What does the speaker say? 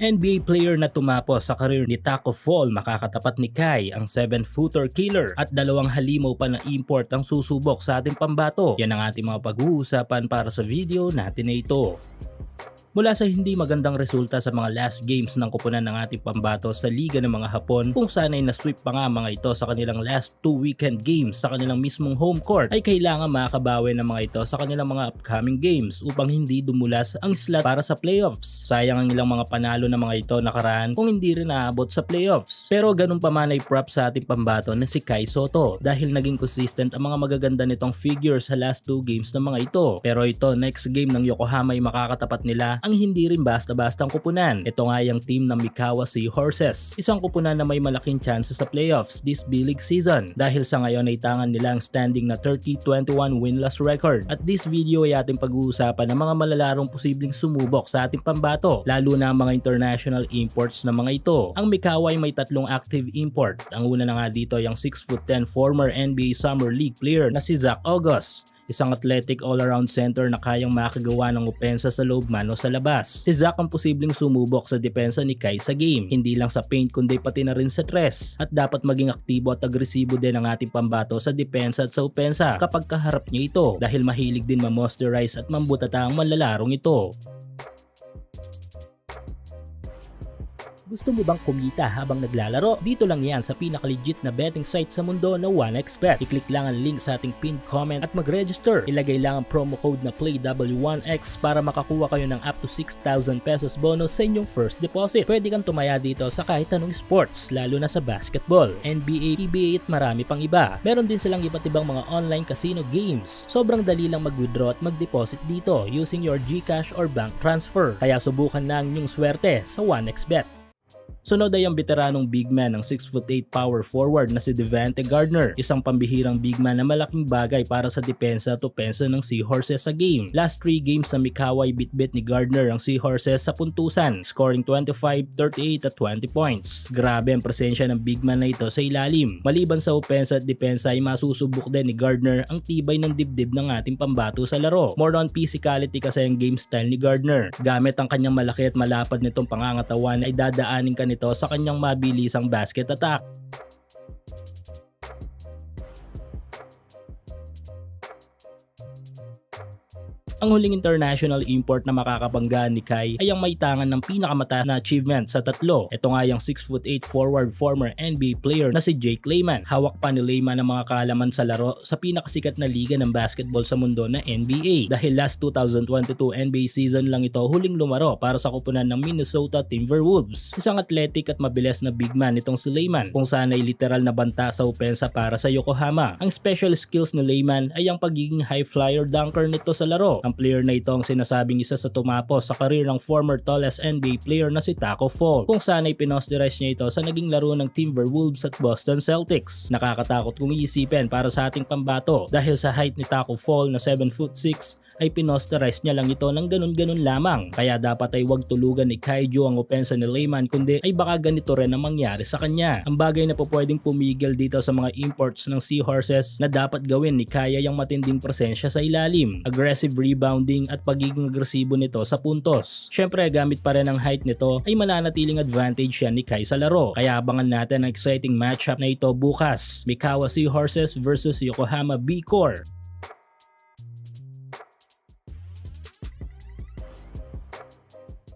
NBA player na tumapos sa career ni Taco Fall makakatapat ni Kai ang 7-footer killer at dalawang halimaw pa na import ang susubok sa ating pambato. Yan ang ating mga pag-uusapan para sa video natin na ito. Mula sa hindi magandang resulta sa mga last games ng kupunan ng ating pambato sa Liga ng mga Hapon kung saan ay nasweep pa nga mga ito sa kanilang last two weekend games sa kanilang mismong home court ay kailangan makakabawi ng mga ito sa kanilang mga upcoming games upang hindi dumulas ang slot para sa playoffs. Sayang ang ilang mga panalo ng mga ito nakaraan kung hindi rin naabot sa playoffs. Pero ganun pa man ay prop sa ating pambato na si Kai Soto dahil naging consistent ang mga magaganda nitong figures sa last two games ng mga ito. Pero ito next game ng Yokohama ay makakatapat nila ang hindi rin basta-bastang kupunan. Ito nga yung team ng Mikawa Seahorses. Isang kupunan na may malaking chance sa playoffs this B-League season dahil sa ngayon ay tangan nila ang standing na 30-21 win-loss record. At this video ay ating pag-uusapan ng mga malalarong posibleng sumubok sa ating pambato lalo na ang mga international imports ng mga ito. Ang Mikawa ay may tatlong active import. Ang una na nga dito ay ang 6'10 former NBA Summer League player na si Zach August isang athletic all-around center na kayang makagawa ng opensa sa loob man o sa labas. Si Zach ang posibleng sumubok sa depensa ni Kai sa game, hindi lang sa paint kundi pati na rin sa tres. At dapat maging aktibo at agresibo din ang ating pambato sa depensa at sa opensa kapag kaharap niya ito dahil mahilig din ma-moisturize at mambutata ang manlalarong ito. Gusto mo bang kumita habang naglalaro? Dito lang yan sa pinaka-legit na betting site sa mundo na 1xBet. I-click lang ang link sa ating pinned comment at mag-register. Ilagay lang ang promo code na PLAYW1X para makakuha kayo ng up to 6,000 pesos bonus sa inyong first deposit. Pwede kang tumaya dito sa kahit anong sports, lalo na sa basketball, NBA, PBA at marami pang iba. Meron din silang iba't ibang mga online casino games. Sobrang dali lang mag-withdraw at mag-deposit dito using your GCash or bank transfer. Kaya subukan na ang inyong swerte sa 1xBet. Sunod ay ang veteranong big man ng 6'8 power forward na si Devante Gardner, isang pambihirang big man na malaking bagay para sa depensa at opensa ng Seahorses sa game. Last 3 games sa Mikawa ay bitbit ni Gardner ang Seahorses sa puntusan, scoring 25, 38 at 20 points. Grabe ang presensya ng big man na ito sa ilalim. Maliban sa opensa at depensa ay masusubok din ni Gardner ang tibay ng dibdib ng ating pambato sa laro. More on physicality kasi ang game style ni Gardner. Gamit ang kanyang malaki at malapad nitong pangangatawan ay dadaanin ka nito sa kanyang mabilisang basket attack. Ang huling international import na makakabanggaan ni Kai ay ang may tangan ng pinakamataas na achievement sa tatlo. Ito nga yung 6'8 forward former NBA player na si Jake Layman. Hawak pa ni Layman ang mga kaalaman sa laro sa pinakasikat na liga ng basketball sa mundo na NBA. Dahil last 2022 NBA season lang ito huling lumaro para sa kupunan ng Minnesota Timberwolves. Isang athletic at mabilis na big man itong si Layman kung saan ay literal na banta sa opensa para sa Yokohama. Ang special skills ni Layman ay ang pagiging high flyer dunker nito sa laro ang player na ito ang sinasabing isa sa tumapos sa karir ng former tallest NBA player na si Taco Fall kung saan ay pinosterize niya ito sa naging laro ng Timberwolves at Boston Celtics. Nakakatakot kung iisipin para sa ating pambato dahil sa height ni Taco Fall na 7 foot 6 ay pinosterize niya lang ito ng ganun-ganun lamang. Kaya dapat ay wag tulugan ni Kaiju ang opensa ni Layman kundi ay baka ganito rin ang mangyari sa kanya. Ang bagay na po pwedeng pumigil dito sa mga imports ng Seahorses na dapat gawin ni Kaya yung matinding presensya sa ilalim, aggressive rebounding at pagiging agresibo nito sa puntos. Syempre gamit pa rin ang height nito ay mananatiling advantage yan ni Kai sa laro. Kaya abangan natin ang exciting matchup na ito bukas. Mikawa Seahorses versus Yokohama B-Core.